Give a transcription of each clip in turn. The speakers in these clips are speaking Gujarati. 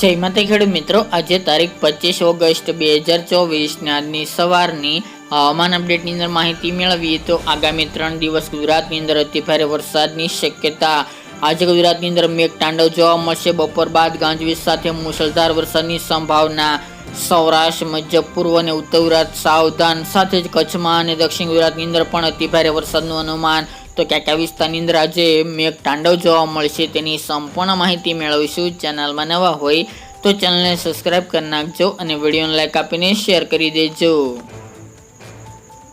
જય માતા ખેડૂત મિત્રો, આજે તારીખ પચીસ ઓગસ્ટ બે હજાર ચોવીસની આજની સવારની હવામાન અપડેટની અંદર માહિતી મેળવીએ તો આગામી ત્રણ દિવસ ગુજરાતની અંદર અતિભારે વરસાદની શક્યતા. આજે ગુજરાતની અંદર મેઘ તાંડવ જોવા મળશે. બપોર બાદ ગાંજવીજ સાથે મુશળધાર વરસાદની સંભાવના. સૌરાષ્ટ્ર મધ્ય પૂર્વ અને ઉત્તર ગુજરાત સાવધાન. સાથે જ કચ્છમાં અને દક્ષિણ ગુજરાતની અંદર પણ અતિભારે વરસાદનું અનુમાન તો ક્યાં કયા વિસ્તારની અંદર આજે મેઘ તાંડવ જોવા મળશે તેની સંપૂર્ણ માહિતી મેળવીશું. ચેનલમાં નવા હોય તો ચેનલને સબસ્ક્રાઈબ કરી નાખજો અને વિડીયોને લાઇક આપીને શેર કરી દેજો.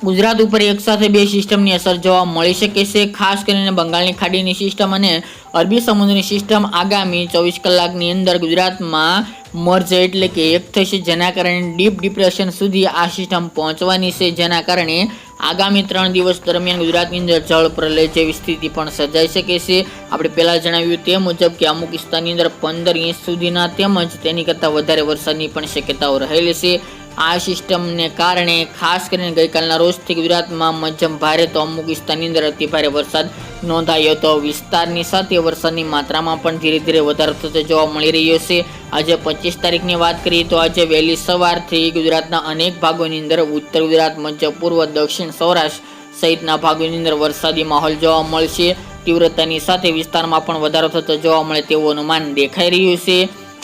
ગુજરાત ઉપર એક સાથે બે સિસ્ટમની અસર જોવા મળી શકે છે. ખાસ કરીને બંગાળની ખાડીની સિસ્ટમ અને અરબી સમુદ્રની સિસ્ટમ આગામી ચોવીસ કલાકની અંદર ગુજરાતમાં મર્જ એટલે કે એક થશે. જેના કારણે ડીપ ડિપ્રેશન સુધી આ સિસ્ટમ પહોંચવાની છે. જેના કારણે આગામી ત્રણ દિવસ દરમિયાન ગુજરાતની અંદર જળ પ્રલય જેવી સ્થિતિ પણ સર્જાઈ શકે છે. આપણે પહેલાં જણાવ્યું તે મુજબ કે અમુક વિસ્તારની અંદર પંદર ઇંચ સુધીના તેમજ તેની કરતાં વધારે વરસાદની પણ શક્યતાઓ રહેલી છે. આ સિસ્ટમને કારણે ખાસ કરીને ગઈકાલના રોજથી ગુજરાતમાં મધ્યમ ભારે તો અમુક વિસ્તારની અંદર અતિ ભારે વરસાદ નોંધાયો હતો વિસ્તારની સાથે વરસાદની માત્રામાં પણ ધીરે ધીરે વધારો થતો જોવા મળી રહ્યો છે. આજે પચીસ તારીખની વાત કરીએ તો આજે વહેલી સવારથી ગુજરાતના અનેક ભાગોની અંદર ઉત્તર ગુજરાત, મધ્ય પૂર્વ, દક્ષિણ સૌરાષ્ટ્ર સહિતના ભાગોની અંદર વરસાદી માહોલ જોવા મળશે. તીવ્રતાની સાથે વિસ્તારમાં પણ વધારો થતો જોવા મળે તેવું અનુમાન દેખાઈ રહ્યું છે.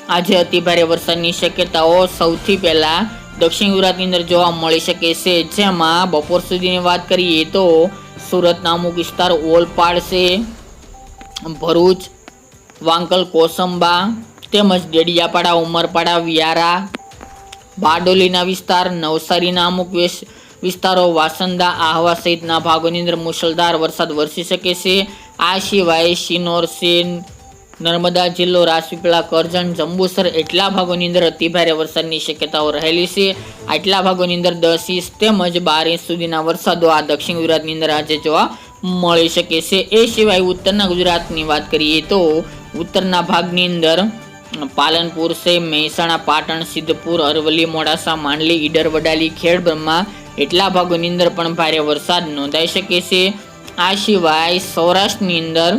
આજે અતિભારે વરસાદની શક્યતાઓ સૌથી પહેલા દક્ષિણ ગુજરાતની અંદર જોવા મળી શકે છે. જેમાં બપોર સુધીની વાત કરીએ તો સુરતના અમુક વિસ્તાર ઓલપાડ છે ભરૂચ, વાંકલ, કોસંબા તેમજ ડેડિયાપાડા, ઉમરપાડા, વિયારા, બારડોલીના વિસ્તાર, નવસારીના અમુક વિસ્તારો, વાસંદા, આહવા સહિતના ભાગોની અંદર મુશળધાર વરસાદ વરસી શકે છે. આ સિવાય શિનોર સેન નર્મદા જિલ્લો રાજપીપળા કરજણ જંબુસર એટલા ભાગોની અંદર અતિભારે વરસાદની શક્યતાઓ રહેલી છે. આટલા ભાગોની અંદર દસ ઇંચ તેમજ બાર ઇંચ સુધીના વરસાદો આ દક્ષિણ ગુજરાતની અંદર આજે જોવા મળી શકે છે. એ સિવાય ઉત્તરના ગુજરાતની વાત કરીએ તો ઉત્તરના ભાગની અંદર પાલનપુર છે, મહેસાણા, પાટણ, સિદ્ધપુર, અરવલ્લી, મોડાસા, માંડલી, ઈડર, વડાલી, ખેડ, બ્રહ્મા એટલા ભાગોની અંદર પણ ભારે વરસાદ નોંધાઈ શકે છે. આ સિવાય સૌરાષ્ટ્રની અંદર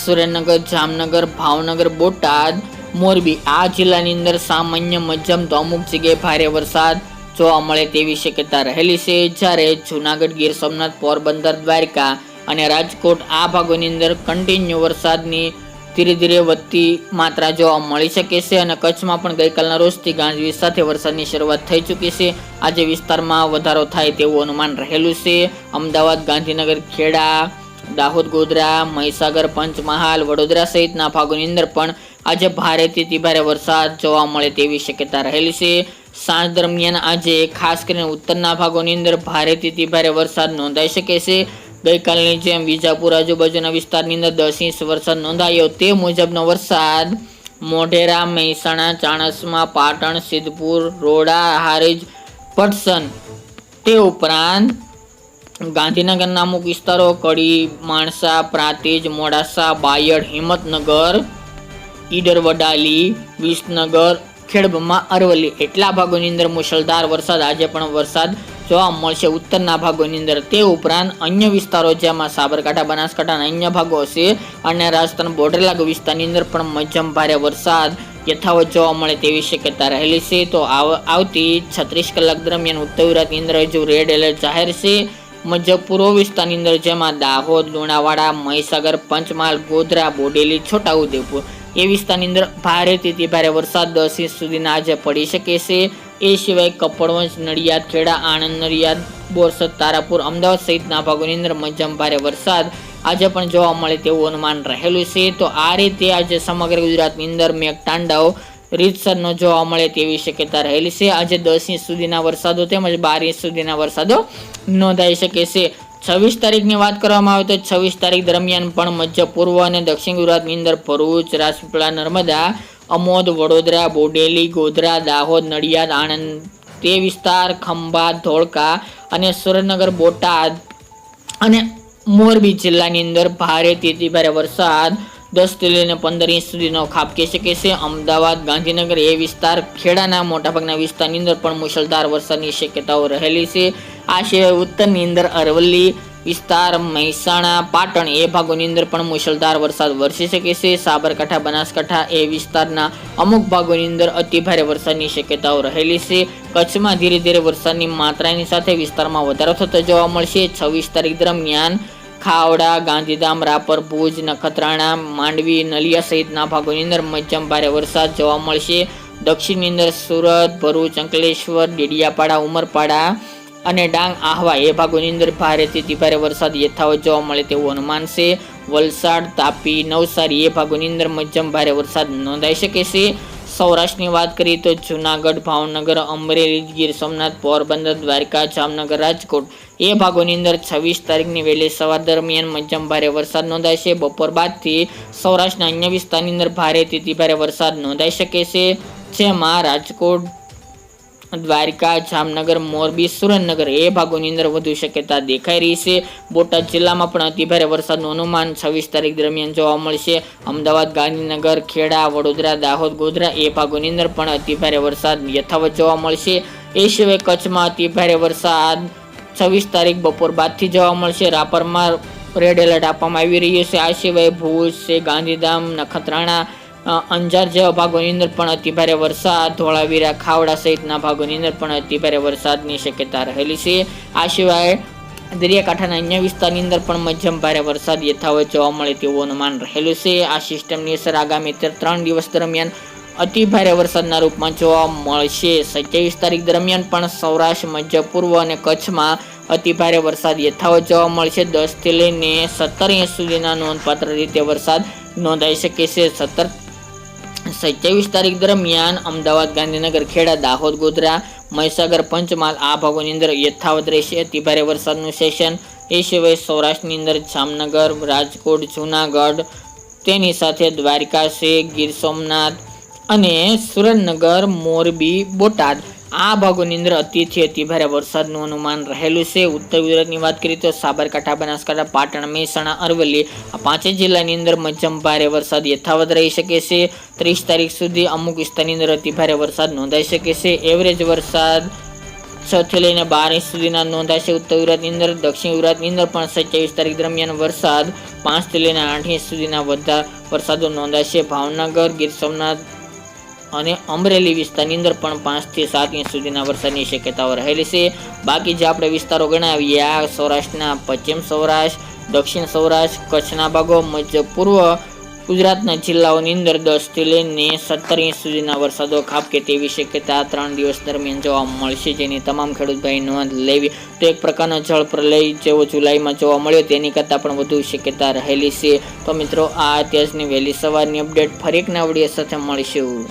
સુરેન્દ્રનગર, જામનગર, ભાવનગર, બોટાદ, મોરબી આ જિલ્લાની અંદર સામાન્ય મધ્યમ તો અમુક જગ્યાએ ભારે વરસાદ જોવા મળે તેવી શક્યતા રહેલી છે. જ્યારે જૂનાગઢ, ગીર સોમનાથ, પોરબંદર, દ્વારકા અને રાજકોટ આ ભાગોની અંદર કન્ટિન્યુ વરસાદની ધીરે ધીરે વધતી માત્રા જોવા મળી શકે છે અને કચ્છમાં પણ ગઈકાલના રોજથી ગાંજવીજ સાથે વરસાદની શરૂઆત થઈ ચૂકી છે. આજે વિસ્તારમાં વધારો થાય તેવું અનુમાન રહેલું છે. અમદાવાદ, ગાંધીનગર, ખેડા દાહોદ, ગોધરા, મહીસાગર, પંચમહાલ, વડોદરા સહિતના ભાગોની અંદર પણ આજે ભારેથી અતિભારે વરસાદ જોવા મળે તેવી શક્યતા રહેલી છે. સાંજ દરમિયાન આજે ખાસ કરીને ઉત્તરના ભાગોની અંદર ભારેથી અતિભારે વરસાદ નોંધાઈ શકે છે. ગઈકાલની જેમ વિજાપુર આજુબાજુના વિસ્તારની અંદર દસ ઇંચ વરસાદ નોંધાયો. તે મુજબનો વરસાદ મોઢેરા, મહેસાણા, ચાણસમા, પાટણ, સિદ્ધપુર, રોડા, હારીજ પટસન તે ઉપરાંત ગાંધીનગરના અમુક વિસ્તારો, કડી, માણસા, પ્રાંતિજ, મોડાસા, બાયડ, હિંમતનગર ઈડર વડાલી વિસનગર ખેડબમાં અરવલ્લી એટલા ભાગોની અંદર મુશળધાર વરસાદ. આજે પણ વરસાદ જોવા મળશે ઉત્તરના ભાગોની અંદર. તે ઉપરાંત અન્ય વિસ્તારો જેમાં સાબરકાંઠા બનાસકાંઠાના અન્ય ભાગો છે અને રાજસ્થાન બોર્ડર વિસ્તારની અંદર પણ મધ્યમ ભારે વરસાદ યથાવત જોવા મળે તેવી શક્યતા રહેલી છે. તો આવ- આવતી છત્રીસ કલાક દરમિયાન ઉત્તર ગુજરાતની અંદર હજુ રેડ એલર્ટ જાહેર છે. પૂર્વ વિસ્તારની અંદર જેમાં દાહોદ, લુણાવાડા, મહીસાગર, પંચમહાલ, ગોધરા, બોડેલી, છોટાઉદેપુર એ વિસ્તારની અંદર ભારેથી તેથી ભારે વરસાદ દસ ઇંચ સુધીના આજે પડી શકે છે. એ સિવાય કપડવંજ, નડિયાદ, ખેડા, આણંદ, નડિયાદ, બોરસદ, તારાપુર, અમદાવાદ સહિતના ભાગોની અંદર મધ્યમ ભારે વરસાદ આજે પણ જોવા મળે તેવું અનુમાન રહેલું છે. તો આ રીતે આજે સમગ્ર ગુજરાતની અંદર મેઘતાંડવ રીતસરનો જોવા મળે તેવી શક્યતા રહેલી છે. આજે દસ ઇંચ સુધીના વરસાદો તેમજ બાર ઇંચ સુધીના વરસાદો નોંધાઈ શકે છે. છવ્વીસ તારીખની વાત કરવામાં આવે તો છવ્વીસ તારીખ દરમિયાન પણ મધ્ય પૂર્વ અને દક્ષિણ ગુજરાતની અંદર ભરૂચ, રાજપીપળા, નર્મદા, અમોદ, વડોદરા, બોડેલી, ગોધરા, દાહોદ, નડિયાદ, આણંદ તે વિસ્તાર ખંભાત ધોળકા અને સુરેન્દ્રનગર, બોટાદ અને મોરબી જિલ્લાની અંદર ભારેથી ભારે વરસાદ દસથી લઈને પંદર ઇંચ સુધીનો ખાબકી શકે છે અમદાવાદ, ગાંધીનગર એ વિસ્તાર ખેડાના મોટાભાગના વિસ્તારની અંદર પણ મુશળધાર વરસાદની શક્યતાઓ રહેલી છે. આ સિવાય ઉત્તરની અંદર અરવલ્લી વિસ્તાર, મહેસાણા, પાટણ એ ભાગોની અંદર પણ મુશળધાર વરસાદ વરસી શકે છે. સાબરકાંઠા, બનાસકાંઠા એ વિસ્તારના અમુક ભાગોની અંદર અતિભારે વરસાદની શક્યતાઓ રહેલી છે. કચ્છમાં ધીરે ધીરે વરસાદની માત્રાની સાથે વિસ્તારમાં વધારો થતો જોવા મળશે. છવ્વીસ તારીખ દરમિયાન ખાવડા, ગાંધીધામ, રાપર, ભુજ, નખત્રાણા, માંડવી, નલિયા સહિતના ભાગોની અંદર મધ્યમ ભારે વરસાદ જોવા મળશે. દક્ષિણની અંદર સુરત, ભરૂચ, અંકલેશ્વર, ડેડિયાપાડા, ઉમરપાડા અને ડાંગ, આહવા એ ભાગોની અંદર ભારેથી અતિ ભારે વરસાદ યથાવત જોવા મળે તેવું અનુમાન છે. વલસાડ, તાપી, નવસારી એ ભાગોની અંદર મધ્યમ ભારે વરસાદ નોંધાઈ શકે છે. સૌરાષ્ટ્રની વાત કરીએ તો જુનાગઢ, ભાવનગર, અમરેલી, ગીર સોમનાથ, પોરબંદર, દ્વારકા, જામનગર, રાજકોટ એ ભાગોની અંદર છવ્વીસ તારીખની વહેલી સવાર દરમિયાન મધ્યમ ભારે વરસાદ નોંધાય છે. બપોર બાદથી સૌરાષ્ટ્રના અન્ય વિસ્તારની અંદર ભારેથી અતિ ભારે વરસાદ નોંધાઈ શકે છે. જેમાં રાજકોટ, દ્વારકા, જામનગર, મોરબી, સુરેન્દ્રનગર એ ભાગોની અંદર વધુ શક્યતા દેખાઈ રહી છે. બોટાદ જિલ્લામાં પણ અતિભારે વરસાદનું અનુમાન છવ્વીસ તારીખ દરમિયાન જોવા મળશે. અમદાવાદ, ગાંધીનગર, ખેડા, વડોદરા, દાહોદ, ગોધરા એ ભાગોની અંદર પણ અતિભારે વરસાદ યથાવત જોવા મળશે. એ સિવાય કચ્છમાં અતિભારે વરસાદ છવ્વીસ તારીખ બપોર બાદથી જોવા મળશે. રાપરમાં રેડ એલર્ટ આપવામાં આવી રહ્યું છે. આ સિવાય ભુજ, છે ગાંધીધામ, નખત્રાણા અંજાર જેવા ભાગોની અંદર પણ અતિભારે વરસાદ, ધોળાવીરા, ખાવડા સહિતના ભાગોની અંદર પણ અતિભારે વરસાદની શક્યતા રહેલી છે. આ સિવાય દરિયાકાંઠાના અન્ય વિસ્તારની અંદર પણ મધ્યમ ભારે વરસાદ યથાવત જોવા મળે તેવું અનુમાન રહેલું છે. આ સિસ્ટમની અસર આગામી ત્રણ- દિવસ દરમિયાન અતિ ભારે વરસાદના રૂપમાં જોવા મળશે. સત્યાવીસ તારીખ દરમિયાન પણ સૌરાષ્ટ્ર, મધ્ય પૂર્વ અને કચ્છમાં અતિ ભારે વરસાદ યથાવત જોવા મળશે. દસથી લઈને સત્તર ઇંચ સુધીના નોંધપાત્ર રીતે વરસાદ નોંધાઈ શકે છે. સત્તર સત્યાવીસ તારીખ દરમિયાન અમદાવાદ, ગાંધીનગર, ખેડા, દાહોદ, ગોધરા, મહીસાગર, પંચમહાલ આ ભાગોની અંદર યથાવત રહેશે. અતિભારે વરસાદનું સેશન એ સિવાય સૌરાષ્ટ્રની અંદર જામનગર, રાજકોટ, જૂનાગઢ તેની સાથે દ્વારકા છે ગીર સોમનાથ અને સુરેન્દ્રનગર, મોરબી, બોટાદ. આ ભાગોની અંદર અતિથી અતિભારે વરસાદનું અનુમાન રહેલું છે. ઉત્તર ગુજરાતની વાત કરીએ તો સાબરકાંઠા, બનાસકાંઠા, પાટણ, મહેસાણા, અરવલ્લી આ પાંચેય જિલ્લાની અંદર મધ્યમ ભારે વરસાદ યથાવત રહી શકે છે. ત્રીસ તારીખ સુધી અમુક વિસ્તારની અંદર અતિભારે વરસાદ નોંધાઈ શકે છે. એવરેજ વરસાદ છ થી લઈને બાર ઇંચ સુધીના નોંધાશે. ઉત્તર ગુજરાતની અંદર, દક્ષિણ ગુજરાતની અંદર પણ સત્યાવીસ તારીખ દરમિયાન વરસાદ પાંચથી લઈને આઠ ઇંચ સુધીના બધા વરસાદો નોંધાશે. ભાવનગર, ગીર સોમનાથ અને અમરેલી વિસ્તારની અંદર પણ પાંચથી સાત ઇંચ સુધીના વરસાદની શક્યતાઓ રહેલી છે. બાકી જે આપણે વિસ્તારો ગણાવીએ, આ સૌરાષ્ટ્રના પશ્ચિમ સૌરાષ્ટ્ર, દક્ષિણ સૌરાષ્ટ્ર, કચ્છના ભાગો, મધ્ય પૂર્વ ગુજરાતના જિલ્લાઓની અંદર દસથી લઈને સત્તર ઇંચ સુધીના વરસાદો ખાબકે તેવી શક્યતા ત્રણ દિવસ દરમિયાન જોવા મળશે. જેની તમામ ખેડૂત ભાઈ નોંધ લેવી. તો એક પ્રકારનો જળ પ્રલય જેવો જુલાઈમાં જોવા મળ્યો, તેની કરતાં પણ વધુ શક્યતા રહેલી છે. તો મિત્રો, આ અત્યારની વહેલી સવારની અપડેટ. ફરી એક નવડીએ સાથે મળીશું.